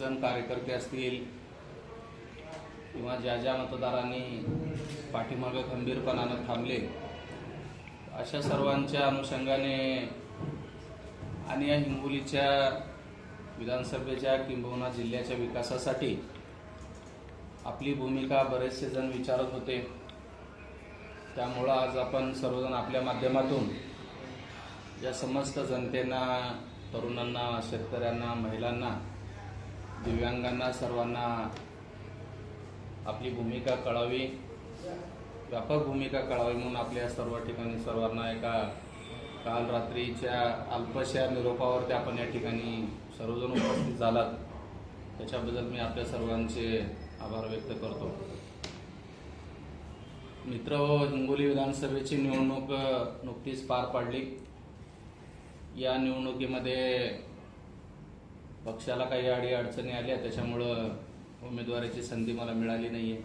जण कार्यकर्ते असतील किंवा ज्या ज्या मतदारांनी पाठीमागं खंबीरपणानं थांबले अशा सर्वांच्या अनुषंगाने आणि या हिंगोलीच्या विधानसभेच्या किंबहुना जिल्ह्याच्या विकासासाठी आपली भूमिका बरेचसे जण विचारत होते. त्यामुळं आज आपण सर्वजण आपल्या माध्यमातून या समस्त जनतेना तरुणांना शेतकऱ्यांना महिलांना दिव्यांगांना सर्वांना आपली भूमिका कळावी व्यापक भूमिका कळावी म्हणून आपल्या सर्व ठिकाणी सर्वांना एका काल रात्रीच्या अल्पशा निरोपावरती आपण या ठिकाणी सर्वजण उपस्थित झालात. त्याच्याबद्दल मी आपल्या सर्वांचे आभार व्यक्त करतो. मित्र हिंगोली विधानसभेची निवडणूक नुकतीच पार पाडली. या निवडणुकीमध्ये पक्षाला काही अडी अडचणी आल्या त्याच्यामुळं उमेदवारीची संधी मला मिळाली नाही आहे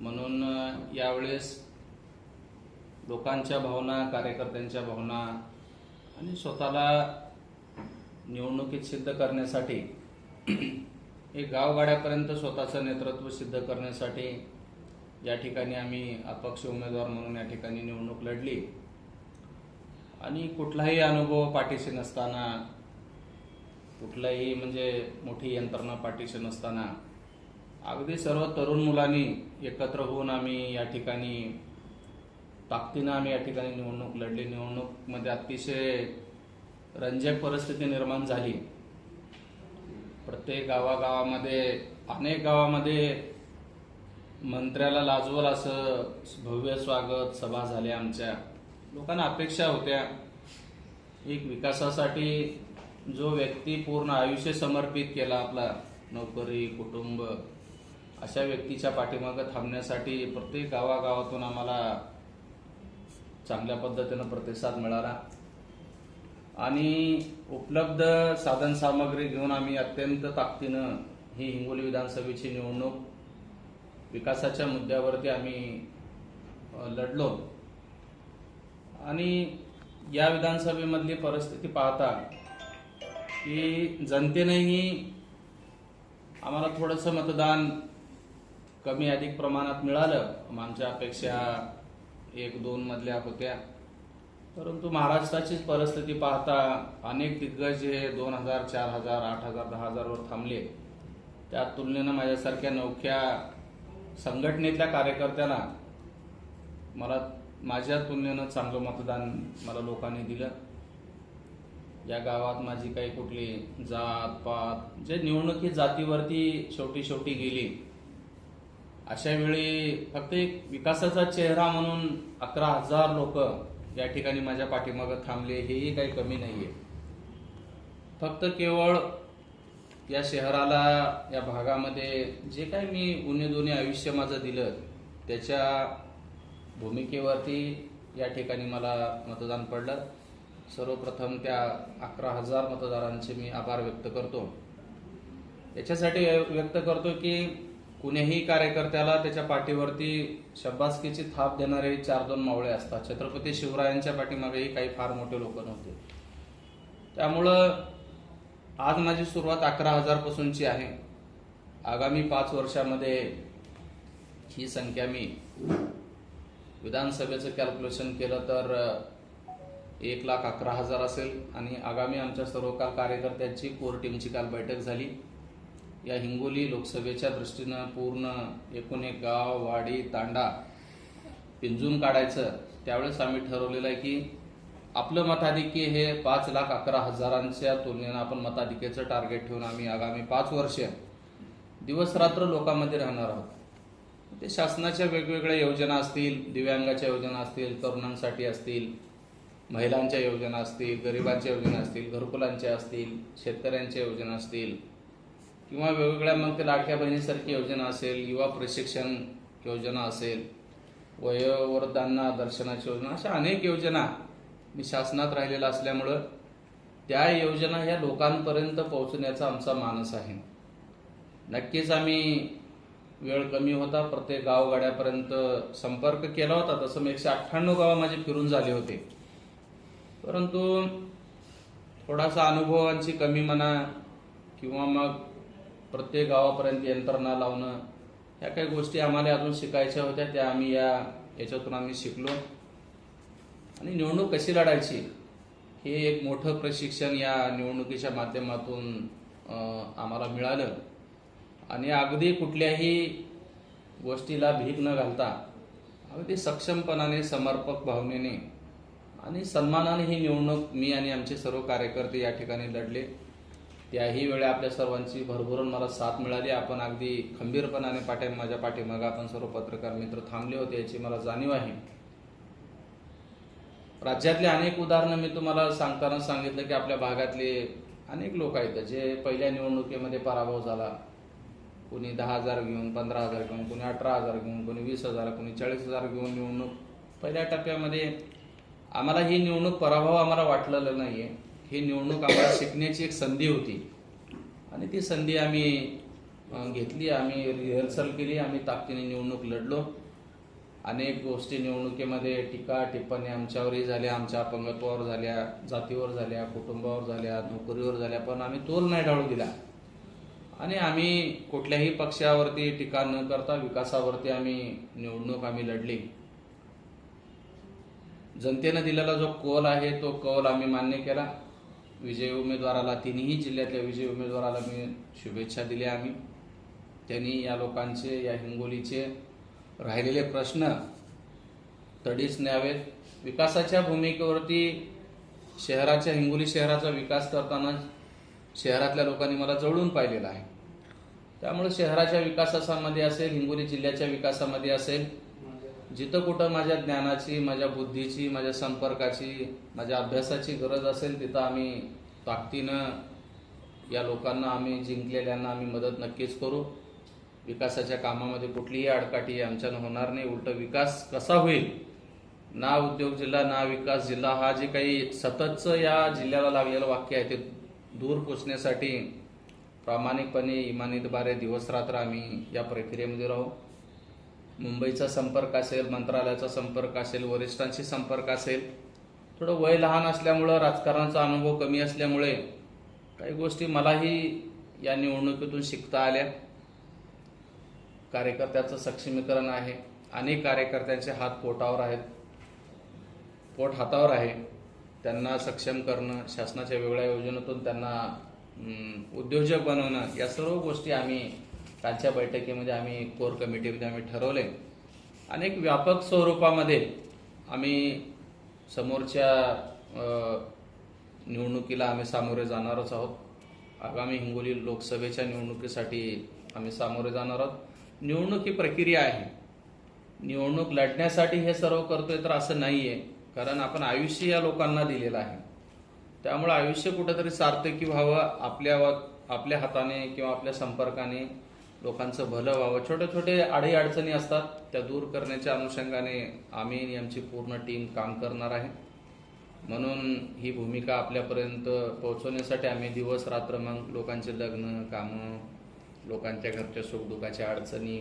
म्हणून यावेळेस लोकांच्या भावना कार्यकर्त्यांच्या भावना आणि स्वतःला निवडणुकीत सिद्ध करण्यासाठी हे गावगाड्यापर्यंत स्वतःचं नेतृत्व सिद्ध करण्यासाठी या ठिकाणी आम्ही अपक्ष उमेदवार म्हणून या ठिकाणी निवडणूक लढली. आणि कुठलाही अनुभव पाठीशी नसताना कुठलाही म्हणजे मोठी यंत्रणा पाठीशी नसताना अगदी सर्व तरुण मुलांनी एकत्र होऊन आम्ही या ठिकाणी ताकदीनं आम्ही या ठिकाणी निवडणूक लढली. निवडणूकमध्ये अतिशय रंजक परिस्थिती निर्माण झाली. प्रत्येक गावागावामध्ये अनेक गावामध्ये मंत्र्याला लाजवल असं भव्य स्वागत सभा झाल्या आमच्या. लोकांना अपेक्षा होत्या एक विकासासाठी जो व्यक्ती पूर्ण आयुष्य समर्पित केला आपला नोकरी कुटुंब अशा व्यक्तीच्या पाठीमागं थांबण्यासाठी प्रत्येक गावागावातून आम्हाला चांगल्या पद्धतीनं प्रतिसाद मिळाला. आणि उपलब्ध साधन सामग्री घेऊन आम्ही अत्यंत ताकदीनं ही हिंगोली विधानसभेची निवडणूक विकासाच्या मुद्द्यावरती आम्ही लढलो. आणि या विधानसभेमधली परिस्थिती पाहता की जनतेनेही आम्हाला थोडंसं मतदान कमी अधिक प्रमाणात मिळालं. आमच्या अपेक्षा एक दोन मधल्या होत्या. परंतु महाराष्ट्राचीच परिस्थिती पाहता अनेक दिग्गज हे दोन हजार चार हजार आठ हजार दहा हजारवर थांबले. त्या तुलनेनं माझ्यासारख्या नौख्या संघटनेतल्या कार्यकर्त्यांना मला माझ्या तुलनेनं चांगलं मतदान मला लोकांनी दिलं. या गावात माझी काही कुठली जात पात जे निवडणुकी जातीवरती शेवटी शेवटी गेली अशा वेळी फक्त एक विकासाचा चेहरा म्हणून अकरा हजार लोक या ठिकाणी माझ्या पाठीमागं थांबले हेही काही कमी नाही आहे फक्त केवळ या शहराला या भागामध्ये जे काही मी उन्हे दोन्ही आयुष्य माझं दिलं त्याच्या भूमिकेवरती या ठिकाणी मला मतदान पडलं. सर्वप्रथम त्या अकरा हजार मतदारांचे मी आभार व्यक्त करतो. याच्यासाठी व्यक्त करतो की कुणीही कार्यकर्त्याला त्याच्या पाठीवरती शब्बासकीची थाप देणारे चार दोन मावळे असतात. छत्रपती शिवरायांच्या पाठीमागेही काही फार मोठे लोक नव्हते. त्यामुळं आज माझी सुरुवात अकरा हजारपासूनची आहे. आगामी पाच वर्षामध्ये ही संख्या मी विधानसभेचं कॅल्क्युलेशन केलं तर एक लाख अकरा हजार असेल. आणि आगामी आमच्या सर्व काल कार्यकर्त्यांची कोर टीमची काल बैठक झाली. या हिंगोली लोकसभेच्या दृष्टीनं पूर्ण एकूण एक गाव वाडी तांडा पिंजून काढायचं त्यावेळेस आम्ही ठरवलेलं आहे की आपलं मताधिक्य हे पाच लाख अकरा हजारांच्या तुलनेनं आपण मताधिक्याचं टार्गेट ठेवून आम्ही आगामी पाच वर्ष दिवस रात्र लोकांमध्ये राहणार आहोत. ते शासनाच्या वेगवेगळ्या योजना असतील दिव्यांगाच्या योजना असतील तरुणांसाठी असतील महिलांच्या योजना असतील गरिबांच्या योजना असतील घरकुलांच्या असतील शेतकऱ्यांच्या योजना असतील किंवा वेगवेगळ्या मग ते लाडक्या बहिणीसारखी योजना असेल युवा प्रशिक्षण योजना असेल वयोवृद्धांना दर्शनाची योजना अशा अनेक योजना मी शासनात राहिलेला असल्यामुळं त्या योजना ह्या लोकांपर्यंत पोहोचण्याचा आमचा मानस आहे. नक्कीच आम्ही वेळ कमी होता प्रत्येक गावगाड्यापर्यंत संपर्क केला होता तसं मी एकशे अठ्ठ्याण्णव गावं माझे फिरून झाले होते. परंतु थोडासा अनुभवांची कमी म्हणा किंवा मग प्रत्येक गावापर्यंत यंत्रणा लावणं ह्या काही गोष्टी आम्हाला अजून शिकायच्या होत्या त्या आम्ही या याच्यातून आम्ही शिकलो. आणि निवडणूक कशी लढायची हे एक मोठं प्रशिक्षण या निवडणुकीच्या माध्यमातून आम्हाला मिळालं. आणि अगदी कुठल्याही गोष्टीला भीक न घालता अगदी सक्षमपणाने समर्पक भावनेने आणि सन्मानाने ही निवडणूक मी आणि आमचे सर्व कार्यकर्ते या ठिकाणी लढले. त्याही वेळा आपल्या सर्वांची भरभरून मला साथ मिळाली. आपण अगदी खंबीरपणाने पाठ्या माझ्या पाठीमागे आपण सर्व पत्रकार मित्र थांबले होते याची मला जाणीव आहे. राज्यातले अनेक उदाहरणं मी तुम्हाला सांगताना सांगितलं की आपल्या भागातले अनेक लोक आहेत जे पहिल्या निवडणुकीमध्ये पराभव झाला. कोणी दहा हजार घेऊन पंधरा हजार घेऊन कोणी अठरा हजार घेऊन कोणी वीस हजार कोणी चाळीस हजार घेऊन निवडणूक. पहिल्या टप्प्यामध्ये आम्हाला ही निवडणूक पराभव आम्हाला वाटलेलं नाहीये. ही निवडणूक आम्हाला शिकण्याची एक संधी होती. आणि ती संधी आम्ही घेतली आम्ही रिहर्सल केली आम्ही ताकदीने निवडणूक लढलो. अनेक गोष्टी निवडणुकीमध्ये टीका टिप्पणी आमच्यावरही झाल्या आमच्या अपंगत्वावर झाल्या जातीवर झाल्या कुटुंबावर झाल्या नोकरीवर झाल्या पण आम्ही तोल नाही डाळू दिला. आणि आम्ही कुठल्याही पक्षावरती टीका न करता विकासावरती आम्ही निवडणूक आम्ही लढली. जनतेनं दिलेला जो कौल आहे तो कौल आम्ही मान्य केला. विजयी उमेदवाराला तिन्ही जिल्ह्यातल्या विजयी उमेदवाराला मी शुभेच्छा दिल्या आम्ही. त्यांनी या लोकांचे या हिंगोलीचे राहिलेले प्रश्न तडीच न्यावेत. विकासाच्या भूमिकेवरती शहराच्या हिंगोली शहराचा विकास करताना शहरातल्या लोकांनी मला जवळून पाहिलेलं आहे. त्यामुळे शहराच्या विकासामध्ये असेल हिंगोली जिल्ह्याच्या विकासामध्ये असेल जिथं कुठं माझ्या ज्ञानाची माझ्या बुद्धीची माझ्या संपर्काची माझ्या अभ्यासाची गरज असेल तिथं आम्ही ताकदीनं या लोकांना आम्ही जिंकलेल्यांना आम्ही मदत नक्कीच करू. विकासाच्या कामामध्ये कुठलीही आडकाठी आमच्यानं होणार नाही. उलट विकास कसा होईल? ना उद्योग जिल्हा ना विकास जिल्हा. हा जे काही सततचं या जिल्ह्याला लागलेलं वाक्य आहे ते दूर पोचण्यासाठी प्रामाणिकपणे इमानीतबारे दिवस रात्र आम्ही या प्रक्रियेमध्ये राहू. मुंबईचा संपर्क असेल मंत्रालयाचा संपर्क असेल वरिष्ठांशी संपर्क असेल थोडं वय लहान असल्यामुळं राजकारणाचा अनुभव कमी असल्यामुळे काही गोष्टी मलाही या निवडणुकीतून शिकता आल्या. कार्यकर्त्याचं सक्षमीकरण आहे. अनेक कार्यकर्त्यांचे हात पोटावर आहेत. पोट हातावर आहे. त्यांना सक्षम करणं शासनाच्या वेगळ्या योजनेतून त्यांना उद्योजक बनवणं या सर्व गोष्टी आम्ही कालच्या बैठकीमध्ये आम्ही कोर कमिटीमध्ये आम्ही ठरवले. अनेक व्यापक स्वरूपामध्ये आम्ही समोरच्या निवडणुकीला आम्ही सामोरे जाणारच आहोत. आगामी हिंगोली लोकसभेच्या निवडणुकीसाठी आम्ही सामोरे जाणार आहोत. निवडणूक ही प्रक्रिया आहे. निवडणूक लढण्यासाठी हे सर्व करतोय तर असं नाही आहे कारण आपण आयुष्य या लोकांना दिलेलं आहे. त्यामुळे आयुष्य कुठेतरी सार्थकी व्हावं आपल्या आपल्या हाताने किंवा आपल्या संपर्काने लोकांचं भलं व्हावं. छोटे छोटे आढी अडचणी असतात. त्या दूर करण्याच्या अनुषंगाने आम्ही आणि आमची पूर्ण टीम काम करणार आहे. म्हणून ही भूमिका आपल्यापर्यंत पोहोचवण्यासाठी आम्ही दिवस रात्र मग लोकांचे लग्न कामं लोकांच्या घरच्या सुखदुःखाच्या अडचणी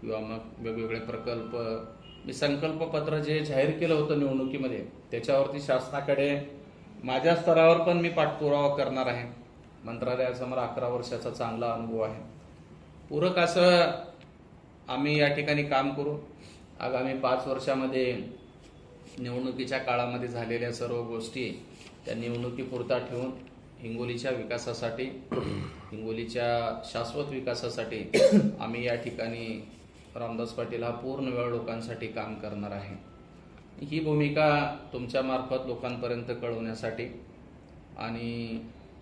किंवा मग वेगवेगळे प्रकल्प मी संकल्पपत्र जे जाहीर केलं होतं निवडणुकीमध्ये त्याच्यावरती शासनाकडे माझ्या स्तरावर पण मी पाठपुरावा करणार आहे. मंत्रालयाचा मला अकरा वर्षाचा चांगला अनुभव आहे. पूरक असं आम्ही या ठिकाणी काम करू. आगामी पाच वर्षामध्ये निवडणुकीच्या काळामध्ये झालेल्या सर्व गोष्टी त्या निवडणुकीपुरता ठेवून हिंगोलीच्या विकासासाठी हिंगोलीच्या शाश्वत विकासासाठी आम्ही या ठिकाणी रामदास पाटील हा पूर्ण वेळ लोकांसाठी काम करणार आहे. ही भूमिका तुमच्यामार्फत लोकांपर्यंत कळवण्यासाठी आणि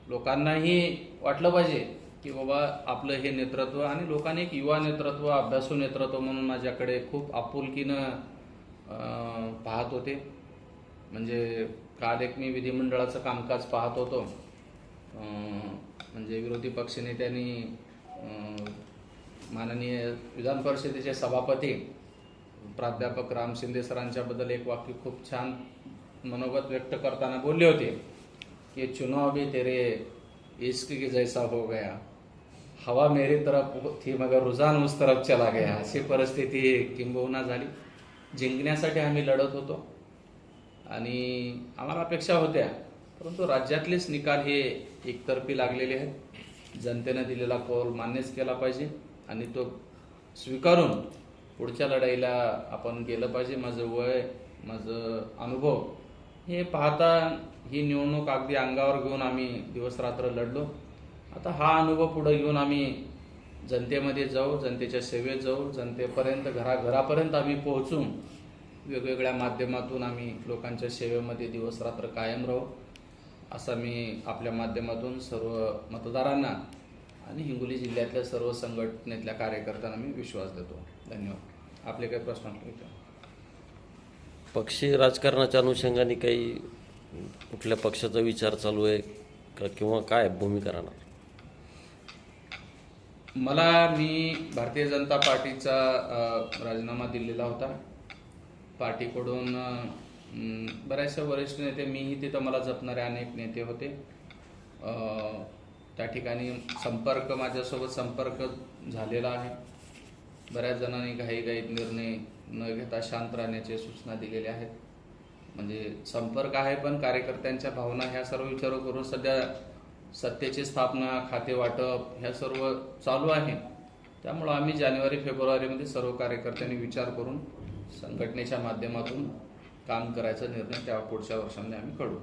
लोकांनाही वाटलं पाहिजे की बाबा आपलं हे नेतृत्व आणि लोकांनी एक युवा नेतृत्व अभ्यासू नेतृत्व म्हणून माझ्याकडे खूप आपुलकीनं पाहत होते. म्हणजे काल एक मी विधिमंडळाचं कामकाज पाहत होतो. म्हणजे विरोधी पक्षनेत्यांनी माननीय विधान परिषदेचे सभापती प्राध्यापक राम शिंदे सरांच्याबद्दल एक वाक्य खूप छान मनोगत व्यक्त करताना बोलले होते की चुनाव भी तेरे इश्क की जैसा हो गया. हवा मेरी तरफ थी मगर रुझान उस तरफ चला गया. अशी परिस्थिती किंबहुना झाली. जिंकण्यासाठी आम्ही लढत होतो. आणि आम्हाला अपेक्षा होत्या परंतु राज्यातलेच निकाल हे एकतर्फी लागलेले आहेत. जनतेनं दिलेला कौल मान्यच केला पाहिजे आणि तो स्वीकारून पुढच्या लढाईला आपण गेलं पाहिजे. माझं वय माझं अनुभव हे पाहता ही निवडणूक अगदी अंगावर घेऊन आम्ही दिवस रात्र लढलो. आता हा अनुभव पुढे घेऊन आम्ही जनतेमध्ये जाऊ जनतेच्या सेवेत जाऊ जनतेपर्यंत घराघरापर्यंत आम्ही पोहोचू वेगवेगळ्या माध्यमातून आम्ही लोकांच्या सेवेमध्ये दिवस रात्र कायम राहू असा मी आपल्या माध्यमातून सर्व मतदारांना आणि हिंगोली जिल्ह्यातल्या सर्व संघटनेतल्या कार्यकर्त्यांना मी विश्वास देतो. धन्यवाद. आपले काही प्रश्न असतील पक्षी राजकारणाच्या अनुषंगाने काही कुठल्या पक्षाचा विचार चालू आहे का किंवा काय भूमिका राहणार? मला मी भारतीय जनता पार्टीचा राजीनामा दिलेला होता. पार्टीकडून बऱ्याचशा वरिष्ठ नेते मीही तिथं मला जपणारे अनेक नेते होते. त्या ठिकाणी संपर्क माझ्यासोबत संपर्क झालेला आहे. बऱ्याच जणांनी घाईघाईत निर्णय न घेता शांत राहण्याचे सूचना दिलेल्या आहेत. म्हणजे संपर्क आहे पण कार्यकर्त्यांच्या भावना ह्या सर्व विचार करून सध्या सत्तेची स्थापना खाते वाटप ह्या सर्व चालू आहे. त्यामुळं आम्ही जानेवारी फेब्रुवारीमध्ये सर्व कार्यकर्त्यांनी विचार करून संघटनेच्या माध्यमातून काम करायचा निर्णय त्या पुढच्या वर्षामध्ये आम्ही कळू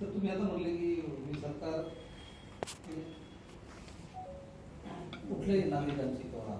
तर तुम्ही आता म्हणले की सरकार कुठल्याही नागरिकांची किंवा